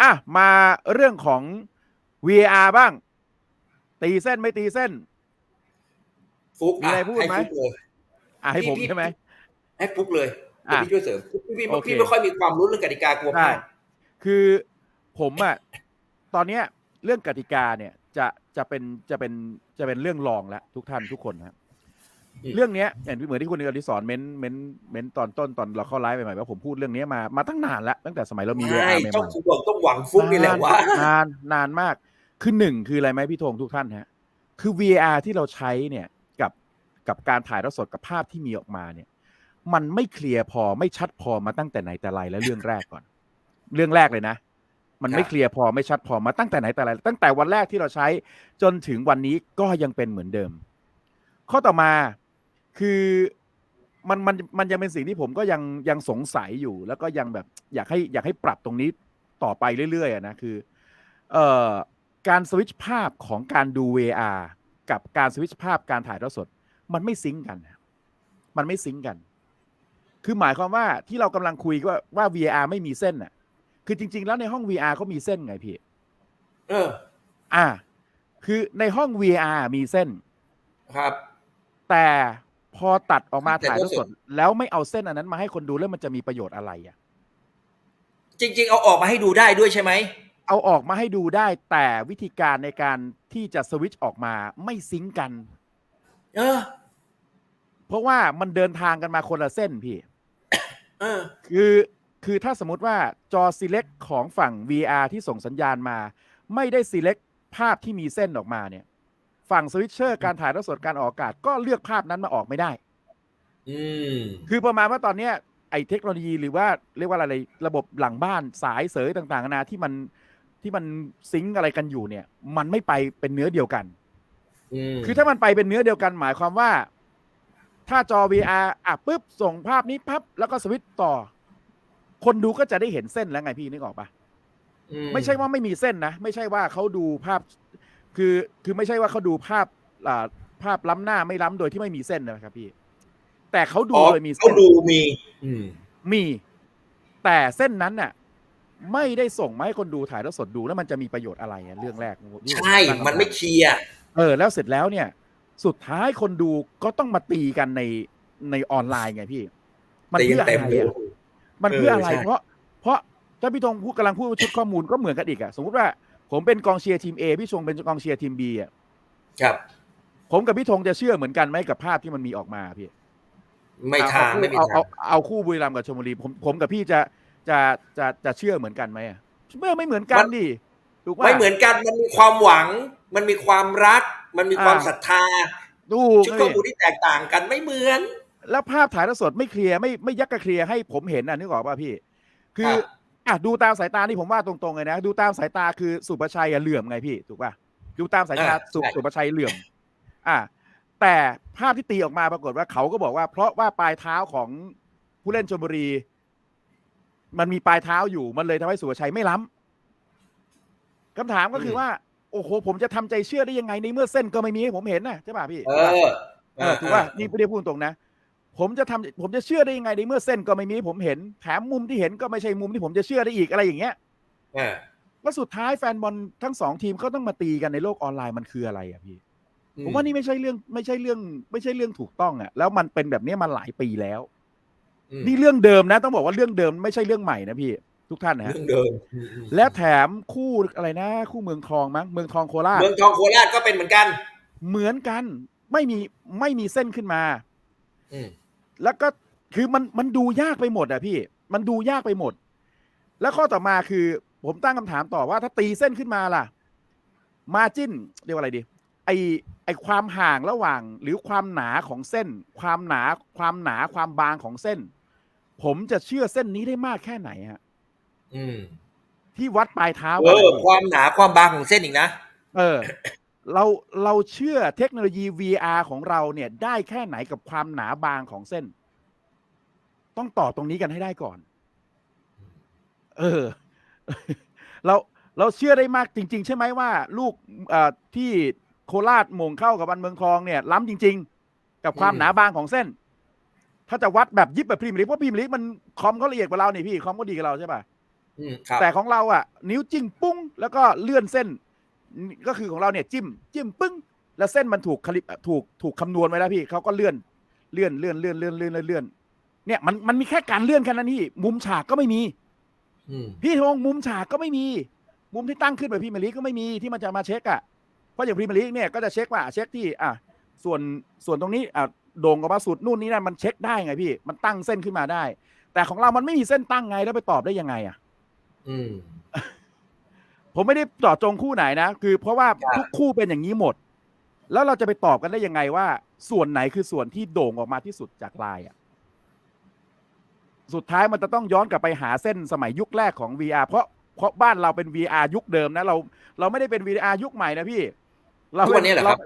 อะมาเรื่องของ VAR บ้าง ตีเส้นไม่ตีเส้น ฟุกมีอะไรพูดไหมให้ฟุกเลยอะให้ผมพี่ใช่ไหมให้ฟุกเลยเดี๋ยวอะพี่ช่วยเสริมพี่พี่โอเคพี่ไม่ค่อยมีความรู้เรื่องกติกากลัวพใช่ลาดคือผมอะตอนเนี้ยเรื่องกติกาเนี่ยจะจะเป็นจะเป็นจะเป็นเรื่องรองแล้วทุกท่านทุกคนนะครับ เรื่องเนี้ยอย่างที่เหมือนที่คุณอดิศรเม้นเม้นเม้นตอนต้นตอนเราเข้าไลฟ์ใหม่ๆว่าผมพูดเรื่องเนี้ยมามาตั้งนานแล้วตั้งแต่สมัยเรามีใช่ VAR ใหม่ต้องๆฟุกต้องหวังฟุกนี่แหละว่านานนานมากคือหนึ่งคืออะไรไหมพี่ธงทุกท่านฮะ คือ VAR ที่เราใช้เนี่ยกับกับการถ่ายทอดสดกับภาพที่มีออกมาเนี่ย มันไม่เคลียร์พอไม่ชัดพอมาตั้งแต่ไหนแต่ไรและเรื่องแรกก่อน เรื่องแรกเลยนะ มันไม่ครับเคลียร์พอไม่ชัดพอมาตั้งแต่ไหนแต่ไร ตั้งแต่วันแรกที่เราใช้จนถึงวันนี้ก็ยังเป็นเหมือนเดิม ข้อต่อมา คือมันมันมันยังเป็นสิ่งที่ผมก็ยังยังสงสัยอยู่ แล้วก็ยังแบบอยากให้อยากให้ปรับตรงนี้ต่อไปเรื่อยๆอะนะคือเอ่อการสวิตช์ภาพของการดู VR กับการสวิตช์ภาพการถ่ายทอดสด มันไม่ซิงก์กันนะมันไม่ซิงก์กัน คือหมายความว่าที่เรากำลังคุยว่าว่า VR ไม่มีเส้นน่ะ คือจริง ๆ แล้วในห้อง VR เขามีเส้นไงพี่ เออ อ่า คือในห้อง VR มีเส้น ครับ แต่ พอตัดออกมาแต่ถ่ายทอดสดก็แล้วไม่เอาเส้นอันนั้นมาให้คนดูแล้วมันจะมีประโยชน์อะไรอะ จริง ๆ เอาออกมาให้ดูได้ด้วยใช่ไหมเอาออกมาให้ดูได้แต่วิธีการในการที่จะสวิตช์ออกมาไม่ซิงก์กัน เออ เพราะว่ามันเดินทางกันมาคนละเส้นพี่ เออ คือคือถ้าสมมติว่าจอ select ของฝั่ง VR ที่ส่งสัญญาณมา ไม่ได้ select ภาพที่มีเส้นออกมาเนี่ย ฝั่งสวิตเชอร์การถ่ายทอดสดการออกอากาศก็เลือกภาพนั้นมาออกไม่ได้ อืมคือประมาณว่าตอนเนี้ยไอ้เทคโนโลยีหรือว่าเรียกว่าอะไรระบบหลังบ้านสายเสยต่างๆนานาที่มันที่มันซิงก์อะไรกันอยู่เนี่ย มันไม่ไปเป็นเนื้อเดียวกัน อืมคือถ้ามันไปเป็นเนื้อเดียวกันหมายความว่า ถ้าจอ VR อะปุ๊บส่งภาพนี้พับแล้วก็สวิตช์ต่อ คนดูก็จะได้เห็นเส้นแล้วไงพี่นึกออกปะ อืไม่ใช่ว่าไม่มีเส้นนะ ไม่ใช่ว่าเขาดูภาพ คือคือไม่ใช่ว่าเขาดูภาพอ่าภาพล้ำหน้าไม่ล้ำโดยที่ไม่มีเส้นนะครับพี่ แต่เขาดูอ๋อโดยมีเขาเส้นดูมี อืม มี แต่เส้นนั้นน่ะ ไม่ได้ส่งมาให้คนดูถ่ายแล้วสดดูแล้วมันจะมีประโยชน์อะไรอะเรื่องแรกที่ผมใช่ ตั้งคำถามันไม่เคลียร์เออแล้วเสร็จแล้วเนี่ย สุดท้ายคนดูก็ต้องมาตีกันในในออนไลน์ไงพี่ มันตีเพื่อเต็มอะไรเลยอะมันเพื่ออะไร เออใช่ เพราะเพราะถ้าพี่ธงพูดกำลังพูดชุดข้อมูลก็เหมือนกันอีกอะสมมติว่า ผมเป็นกองเชียร์ทีม A พี่ชงเป็นกองเชียร์ทีม B อะครับ ผมกับพี่ธงจะเชื่อเหมือนกันไหมกับภาพที่มันมีออกมาพี่ไม่ทางเอไม่มีเอาทาเอางเอาคู่บุรีรัมย์กับชลบุรีผมผมกับพี่จะจะจะจะเชื่อเหมือนกันไหมอะเมื่อไม่เหมือนกันดิถูกป่ะไม่เหมือนกันมันมีความหวัง มันมีความรัก มันมีความอ่าศรัทธาถูกชุดนะข้อพี่มูลที่แตกต่างกันไม่เหมือน แล้วภาพถ่ายทอดสดไม่เคลียร์ไม่ไม่ยักกระเคลียร์ให้ผมเห็นอะนึกออกป่ะพี่ คือครับ อะดูตามสายตานี่ผมว่าตรงๆเลยนะ ดูตามสายตาคือสุประชัยอะเหลื่อมไงพี่ถูกป่ะดูตามสายตาอ่าสุใช่สุประชัยเหลื่อม อะแต่ภาพที่ตีออกมาปรากฏว่าเขาก็บอกว่า เพราะว่าปลายเท้าของผู้เล่นชลบุรี มันมีปลายเท้าอยู่มันเลยทำให้สุประชัยไม่ล้ำคำถามก็คือว่า โอ้โห ผมจะทำใจเชื่อได้ยังไงในเมื่อเส้นก็ไม่มีให้ผมเห็นนะใช่ป่ะพี่เอถูกป่ะอเออถูกป่ะนี่ไม่ได้พูดตรงนะ ผมจะทำผมจะเชื่อได้ยังไงในเมื่อเส้นก็ไม่มีให้ผมเห็นแถมมุมที่เห็นก็ไม่ใช่มุมที่ผมจะเชื่อได้อีกอะไรอย่างเงี้ยอ่าแล้วสุดท้ายแฟนบอลทั้งสองทีมก็ต้องมาตีกันในโลกออนไลน์มันคืออะไรอะพี่ผมว่านี่ไม่ใช่เรื่องไม่ใช่เรื่อง ไม่ใช่เรื่องถูกต้องอะแล้วมันเป็นแบบนี้มาหลายปีแล้วอืมนี่เรื่องเดิมนะ ต้องบอกว่าเรื่องเดิมไม่ใช่เรื่องใหม่นะพี่ ทุกท่านนะฮะเรื่องเดิมอืมอืมและแถมคู่อะไรนะ คู่เมืองทองมั้งเมืองทองโคราชเมืองทองโคราชก็เป็นเหมือนกัน เหมือนกันไม่มีไม่มีเส้นขึ้นมา อืมแล้วก็คือมันมันดูยากไปหมดอะพี่ มันดูยากไปหมด แล้วข้อต่อมาคือ ผมตั้งคำถามต่อว่าถ้าตีเส้นขึ้นมาล่ะ มาจิ้นเรียกว่าอะไรดี ไอไอความห่างระหว่าง หรือความหนาของเส้น ความหนาความหนาความบางของเส้น ผมจะเชื่อเส้นนี้ได้มากแค่ไหนฮะอืมที่วัดปลายเท้าเอกันออะพี่ความหนาความบางของเส้นอีกนะ เออ เราเราเชื่อเทคโนโลยี VR ของเราเนี่ยได้แค่ไหนกับความหนาบางของเส้น ต้องตอบตรงนี้กันให้ได้ก่อน เออ เราเราเชื่อได้มากจริง ๆ ใช่ไหมว่า ลูกเอ่อที่โคราชหม่งเข้ากับบันเมืองทองเนี่ย ล้ำจริง ๆ กับความอืมหนาบางของเส้น ถ้าจะวัดแบบยิบแบบพรีเมียร์ลีกเพราะพรีเมียร์ลีกมันคอมเขาละเอียดกว่าเรานี่พี่คอมก็ดีกว่าเราใช่ป่ะอืมครับแต่ของเราอะ นิ้วจิ้งปุ้งแล้วก็เลื่อนเส้น ก็คือของเราเนี่ยจิ้มจิ้มปึ้ง แล้วเส้นมันถูกคลิปถูกถูกคำนวณไว้แล้วพี่เขาก็เลื่อนเลื่อนเลื่อนเลื่อนเลื่อนเลื่อนเลื่อนเนี่ยมันมันมีแค่การเลื่อนแค่นั้นพี่มุมฉากก็ไม่มีพี่ธงมุมฉากก็ไม่มี มุมที่ตั้งขึ้นแบบพี่มาลีก็ไม่มีที่มันจะมาเช็คอะเพราะอย่างพี่มาลีเนี่ยก็จะเช็คว่าเช็คที่อะส่วนส่วนตรงนี้อะโด่งกับมาสุดนู่นนี่นั่นมันเช็คได้ไงพี่ มันตั้งเส้นขึ้นมาได้ แต่ของเรามันไม่มีเส้นตั้งไงแล้วไปตอบได้ยังไง อะ อืม ผมไม่ได้เจาะจงคู่ไหนนะ คือเพราะว่าครับทุกคู่เป็นอย่างนี้หมด แล้วเราจะไปตอบกันได้ยังไงว่า ส่วนไหนคือส่วนที่โด่งออกมาที่สุดจากลายอะสุดท้ายมันจะต้องย้อนกลับไปหาเส้นสมัยยุคแรกของ VR เพราะเพราะบ้านเราเป็น VR ยุคเดิมนะเรา เราไม่ได้เป็น VR ยุคใหม่นะพี่ เราทุกวันนี้เหรอครับ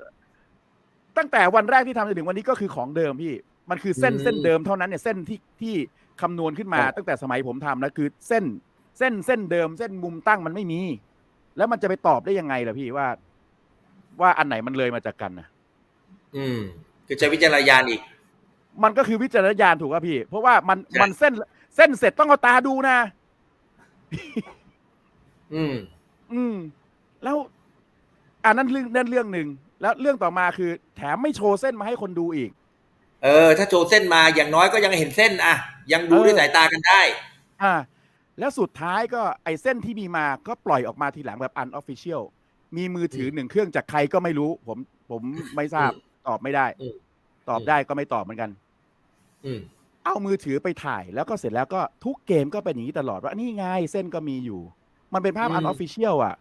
ตั้งแต่วันแรกที่ทำจนถึงวันนี้ก็คือของเดิมพี่ มันคือเส้นอืมเส้นเดิมเท่านั้นเนี่ยเส้นที่ที่คำนวณขึ้นมาครับตั้งแต่สมัยผมทำนะคือเส้นเส้นเส้นเดิม เส้นมุมตั้งมันไม่มี แล้วมันจะไปตอบได้ยังไงล่ะพี่ว่า ว่าอันไหนมันเลยมาจากกันนะอืม คือใช้วิจารณญาณอีก มันก็คือวิจารณญาณถูกป่ะพี่ เพราะว่ามันใช่มันเส้น เส้นเสร็จต้องเอาตาดูนะ อืม อืม แล้วอันนั้นเรื่องนั่นเรื่องหนึ่งแล้วเรื่องต่อมาคือ แถมไม่โชว์เส้นมาให้คนดูอีก เออ ถ้าโชว์เส้นมาอย่างน้อยก็ยังเห็นเส้นอะยังดูเออด้วยสายตากันได้ อ่า แล้วสุดท้ายก็ไอ้เส้นที่มีมาก็ปล่อยออกมาทีหลังแบบอันออฟฟิเชียลมีมือถือหนึ่งเครื่องจากใครก็ไม่รู้ ผมผมไม่ทราบอืมตอบไม่ได้อืมตอบอืมได้ก็ไม่ตอบเหมือนกันอืมเอามือถือไปถ่าย แล้วก็เสร็จแล้วก็ทุกเกมก็เป็นอย่างนี้ตลอดว่านี่ไงเส้นก็มีอยู่ มันเป็นภาพอืมอันออฟฟิเชียลอะ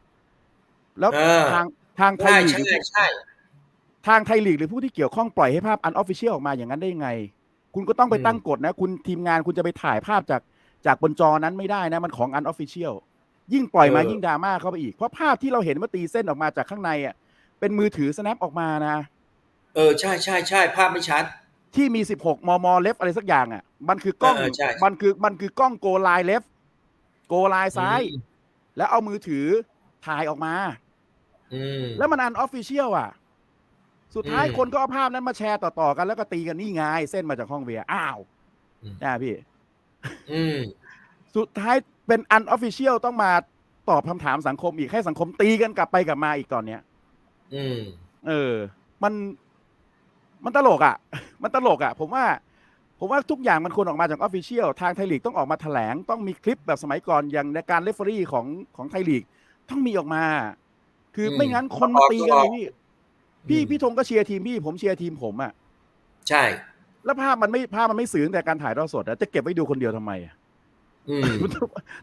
แล้วเออทางทางไทยใช่ลีกใช่ใช่ทางไทยลีกหรือผู้ที่เกี่ยวข้องปล่อยให้ภาพอันออฟฟิเชียลออกมาอย่างนั้นได้ยังไง คุณก็ต้องไปตั้งกฎนะ คุณทีมงานคุณจะไปถ่ายภาพจาก จากบนจอนั้นไม่ได้นะมันของอันออฟฟิเชียลยิ่งปล่อยมายิ่งดราม่าเข้าไปอีก เพราะภาพที่เราเห็นว่าตีเส้นออกมาจากข้างในอะเป็นมือถือ snap ออกมานะ เออใช่ใช่ใช่ภาพไม่ชัด ที่มี 16 มมเลฟอะไรสักอย่างอะ มันคือกล้องเออใช่มันคือมันคือกล้องโกไลเลฟโกไลซ้ายอืมแล้วเอามือถือถ่ายออกมาอืมแล้วมันอันออฟฟิเชียลอะ สุดท้ายอืมคนก็เอาภาพนั้นมาแชร์ต่อๆกันแล้วก็ตีกันนี่ไงเส้นมาจากห้องเวียอ้าวอืมนะพี่ อืมสุดท้ายเป็นอันออฟฟิเชียลต้องมาตอบคำถามสังคมอีกให้สังคมตีกันกลับไปกลับมาอีกตอนเนี้ย อืม เออ มัน มันตลกอะ มันตลกอะ ผมว่า ผมว่าทุกอย่างมันควรออกมาจากออฟฟิเชียลทางไทยลีกต้องออกมาแถลง ต้องมีคลิปแบบสมัยก่อนอย่างในการเลฟเฟอรี่ของของไทยลีก ต้องมีออกมา คืออืมไม่งั้นคนมาตีกันต้เลองยออกพี่ พี่อืมพี่ธงก็เชียร์ทีมพี่ ผมเชียร์ทีมผมอะ ใช่ แล้วภาพมันไม่ภาพมันไม่สื่อตั้งแต่การถ่ายทอดสดอะจะเก็บไว้ดูคนเดียวทำไมอะอืม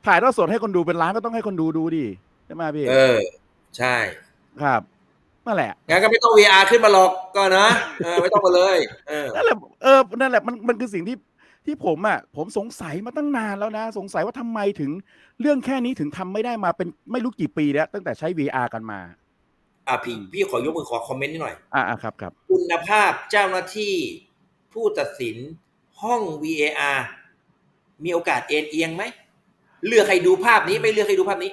ถ่ายทอดสดให้คนดูเป็นล้านก็ต้องให้คนดูดูดิใช่ไหมพี่ เออ ใช่ ครับนั่นแหละงั้นก็ไม่ต้อง VR ขึ้นมาหรอกก็นะเออไม่ต้องมาเลย เออนั่นแหละเออนั่นแหละมันมันคือสิ่งที่ที่ผมอะผมสงสัยมาตั้งนานแล้วนะ สงสัยว่าทำไมถึงเรื่องแค่นี้ถึงทำไม่ได้มาเป็นไม่รู้กี่ปีแล้วตั้งแต่ใช้ VR กันมา อะพี่พี่ขอยกมือขอคอมเมนต์นิดหน่อย อ่าอ่าครับครับคุณภาพเจ้าหน้าที่ ผู้ตัดสินห้อง VAR มีโอกาสเอ็นเอียงไหมเลือกใครดูภาพนี้ไม่เลือกใครดูภาพนี้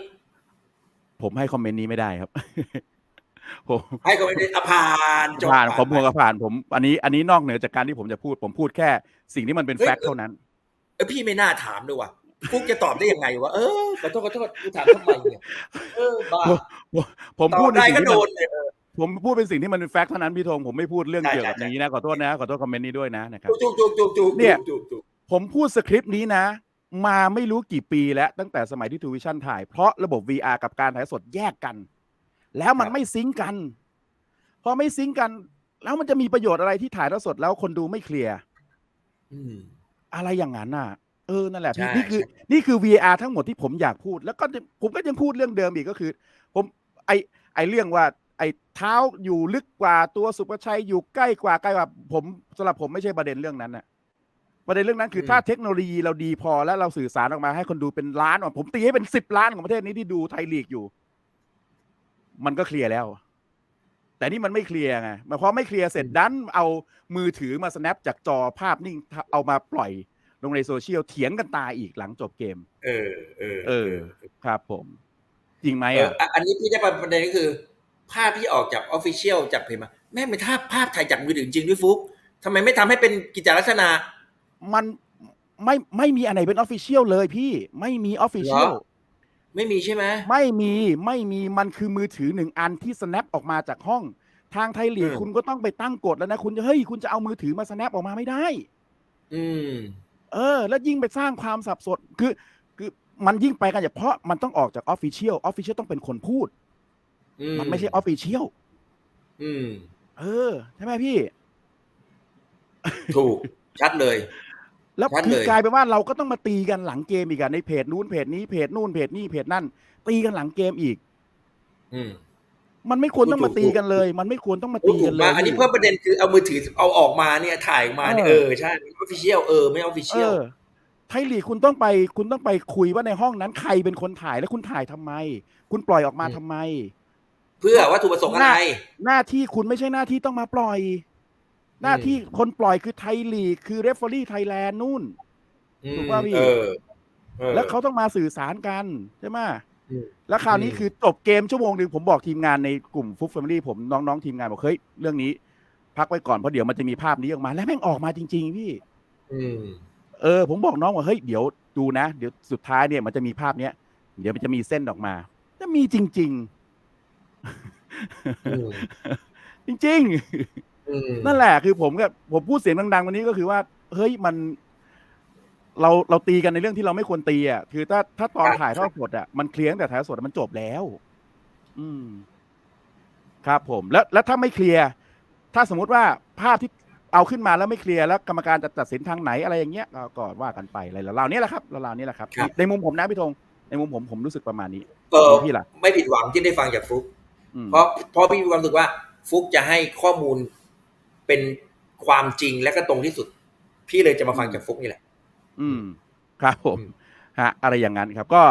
ผมให้คอมเมนต์นี้ไม่ได้ครับผมให้ก็ไม่ได้อะผ่านจบผ่านผมไปหัวกับผ่านผม อันนี้อันนี้นอกเหนือจากการที่ผมจะพูด ผมพูดแค่ สิ่งที่มันเป็นเฮ้ยแฟกต์เท่านั้นเออพี่ไม่น่าถามด้วยว่ะฟุกจะตอบได้ยังไงวะเออขอโทษขอโทษกูถามทำไมเนี่ยเออบ้าผมตอพูดบในได้สิ่งก็ที่โดมันนเลยเออ ผมพูดเป็นสิ่งที่มันเป็นแฟกต์เท่านั้นพี่ธงผมไม่พูดเรื่องใช่เกี่ยวกับใช่อย่างนี้นะขอโทษนะขอโทษคอมเมนต์นี้ด้วยนะนะครับจุกจุกจุกจุกเนี่ยจุกจุกผมพูดสคริปต์นี้นะ มาไม่รู้กี่ปีแล้วตั้งแต่สมัยที่ทูวิชั่นถ่ายเพราะระบบ VR กับการถ่ายสดแยกกัน แล้วมันไม่ซิงก์กันพอไม่ซิงก์กัน แล้วมันจะมีประโยชน์อะไรที่ถ่ายทอดสดแล้วคนดูไม่เคลียร์อืมอะไรอย่างนั้นน่ะเออนั่นแหละพี่ใช่นี่คือใช่นี่คือ VR ทั้งหมดที่ผมอยากพูด แล้วก็ผมก็ยังพูดเรื่องเดิมอีกก็คือ ผมไอไอเรื่องว่าไอ เท้าอยู่ลึกกว่าตัวสุประชัยอยู่ใกล้กว่าใกล้กว่าผมสำหรับผมไม่ใช่ประเด็นเรื่องนั้นน่ะประเด็นเรื่องนั้นคือถ้าเทคโนโลยีเราดีพอแล้วเราสื่อสารออกมาให้คนดูเป็นล้านอะผมตีให้เป็นสิบล้านของประเทศนี้ที่ดูไทยลีกอยู่ มันก็เคลียร์แล้ว แต่นี่มันไม่เคลียร์ไงมันพอไม่เคลียร์เสร็จดันเอามือถือมา snap จากจอภาพนิ่งเอามาปล่อยลงในโซเชียลเถียงกันตายอีกหลังจบเกม เออ เออ เออ ครับผม จริงไหมเอออะอะ อันนี้พี่ได้ประเด็นก็คือ ภาพที่ออกจากออฟฟิเชียลจากเพจมาแม่งเป็นภาพภาพถ่ายจากมือถือจริงด้วยฟุกทำไมไม่ทำให้เป็นกิจลักษณะ มันไม่ไม่มีอันไหนเป็นออฟฟิเชียลเลยพี่ไม่มีออฟฟิเชียลเหรอไม่มีใช่ไหมไม่มีไม่มีมันคือมือถือหนึ่งอันที่ snap ออกมาจากห้อง ทางไทยลีกอืมคุณก็ต้องไปตั้งกฎแล้วนะ คุณจะเฮ้ยคุณจะเอามือถือมา snap ออกมาไม่ได้ อืม เออ แล้วยิ่งไปสร้างความสับสนคือ คือมันยิ่งไปกันอย่างเพราะมันต้องออกจากออฟฟิเชียลออฟฟิเชียลต้องเป็นคนพูดอื มันไม่ใช่ออฟฟิเชียลอืมเออ ใช่ไหมพี่ ถูก ชัดเลย แล้วชัดคืเลอยกลายเป็นว่าเราก็ต้องมาตีกันหลังเกมอีกอะในเพจนู้นเพจนี้เพจนู่นเพจนี่เพจนั่น ตีกันหลังเกมอีก อืมมันไม่ควรต้องมาถูกตีกันเลย มันไม่ควรต้องมาโอ้ตีถูกักนเลยมากอันนี้พี่เพิ่มประเด็นคือเอามือถือเอาออกมาเนี่ยถ่ายออกมาเนี่ยเอเอออใช่ออฟฟิเชียลเออไม่ออฟฟิเชีเอยลอไทยลีกคุณต้องไปคุณต้องไปคุยว่าในห้องนั้นใครเป็นคนถ่ายแล้วคุณถ่ายทำไม คุณปล่อยออกมาทำไม เพื่อวัตถุประสงค์อะไร หน้าที่คุณไม่ใช่หน้าที่ต้องมาปล่อย หน้าที่คนปล่อยคือไทยลีกคือเรฟเฟอรี่ไทยแลนด์นู่นอืมถูกป่ะพี่เออออแล้วเขาต้องมาสื่อสารกันใช่ไหมอืมแล้วคราวนี้อืมคือจบเกมชั่วโมงหนึ่งผมบอกทีมงานในกลุ่มฟุกแฟมิลี่ผมน้องๆทีมงานบอกเฮ้ยเรื่องนี้ พักไว้ก่อนเพราะเดี๋ยวมันจะมีภาพนี้ออกมา แล้วแม่งออกมาจริง ๆ พี่อืมเออ ผมบอกน้องว่าเฮ้ยเดี๋ยวดูนะ เดี๋ยวสุดท้ายเนี่ยมันจะมีภาพเนี้ยเดี๋ยวมันจะมีเส้นออกมาจะมีจริงอืมๆ จริงอืมๆนั่นแหละคือผมกับผมพูดเสียงดังๆวันนี้ก็คือว่า เฮ้ยมัน เราเราตีกันในเรื่องที่เราไม่ควรตีอะคือถ้าถ้าตอนถ่ายทอดสดอะมันเคลียร์ตั้งแต่ถ่ายทอดสดอะมันจบแล้ว อืม ครับผม แล้วแล้วถ้าไม่เคลียร์ถ้าสมมุติว่าภาพที่เอาขึ้นมาแล้วไม่เคลียร์แล้วกรรมการจะตัดสินทางไหนอะไรอย่างเงี้ยก็ก็ว่ากันไปอะไรแล้วเราเนี่ยแหละครับเราๆเนี่ยแหละครับครับ ในมุมผมนะพี่ธงในมุมผมผมรู้สึกประมาณนี้เออพี่ล่ะไม่ผิดหวังที่ได้ฟังจากฟลุกอืม เพราะเพราะพี่มีความรู้สึกว่า ฟุกจะให้ข้อมูลเป็นความจริงและก็ตรงที่สุด พี่เลยจะมาฟังจากฟุกนี่แหละ อืม ครับผมอืมฮะ อะไรอย่างนั้นครับ ก็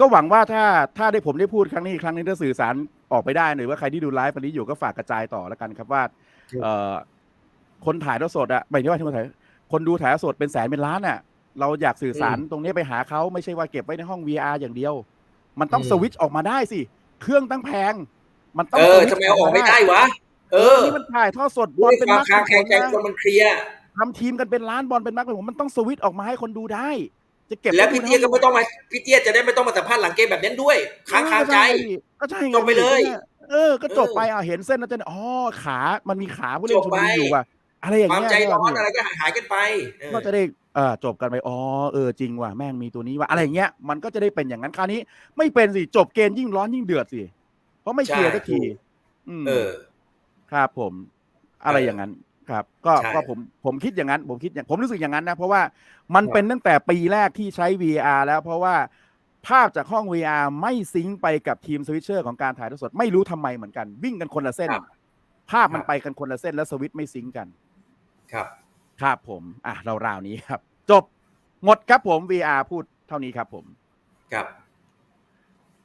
ก็หวังว่าถ้าถ้าได้ผมได้พูดครั้งนี้อีกครั้งหนึงถ้าสื่อสารออกไปได้หรือว่าใครที่ดูไลฟ์วันนี้อยู่ก็ฝากกระจายต่อแล้วกันครับว่า เอ่อคนถ่ายทอดสดอะไม่ใช่ว่าที่คนถ่ายคนดูถ่ายทอดสดเป็นแสนเป็นล้านอะเราอยากสื่อสารตรงนี้ไปหาเขาไม่ใช่ว่าเก็บไว้ในห้อง VR อย่างเดียว มันต้องอืมสวิตช์ออกมาได้สิ เครื่องตั้งแพง มันต้องเอสอวิตช์ทำไมเอาออกไม่ได้วะ เออนี่มันถ่ายทอดสดบด้อวลยเป็นความนักคางแข็งใจนะคนมันเคลียร์ทำทีมกันเป็นล้านบอลเป็นนักเป็นผมมันต้องสวิตช์ออกมาให้คนดูได้ จะเก็บแล้วพี่เตี้ยก็ไม่ต้องมาพี่เตี้ยจะได้ไม่ต้องมาสัมภาษณ์หลังเกมแบบนั้นด้วยค้างคาใจก็ใช่ไงจบไปเลย เออ ก็จบไปอะเห็นเส้นแล้วจะอ๋อขามันมีขาผู้เล่นชจบมไปบุรีอยู่ว่ะอะไรอย่างความเงี้ยใจร้อนก็อะไรก็หายกันไปเออก็จะได้เออจบกันไปอ๋อเออจริงว่ะแม่งมีตัวนี้ว่ะอะไรอย่างเงี้ยมันก็จะได้เป็นอย่างนั้นคราวนี้ ไม่เป็นสิจบเกมยิ่งร้อนยิ่งเดือดสิเพ ราะไม่เคลียร์สักทีอืมเออครับผม อะไรเออออย่างนั้นครับ ก็ใช่ก็ผมผมคิดอย่างนั้น ผมคิดอย่างผมรู้สึกอย่างนั้นนะ เพราะว่ามันครับเป็นตั้งแต่ปีแรกที่ใช้ VR แล้ว เพราะว่าภาพจากห้อง VR ไม่ซิงค์ไปกับทีมสวิตเชอร์ของการถ่ายทอดสด ไม่รู้ทำไมเหมือนกัน วิ่งกันคนละเส้นครับภาพมันครับไปกันคนละเส้นแล้วสวิตช์ไม่ซิงค์กัน ครับครับผม อะราวๆนี้ครับ จบหมดครับผม VR พูดเท่านี้ครับผม ครับ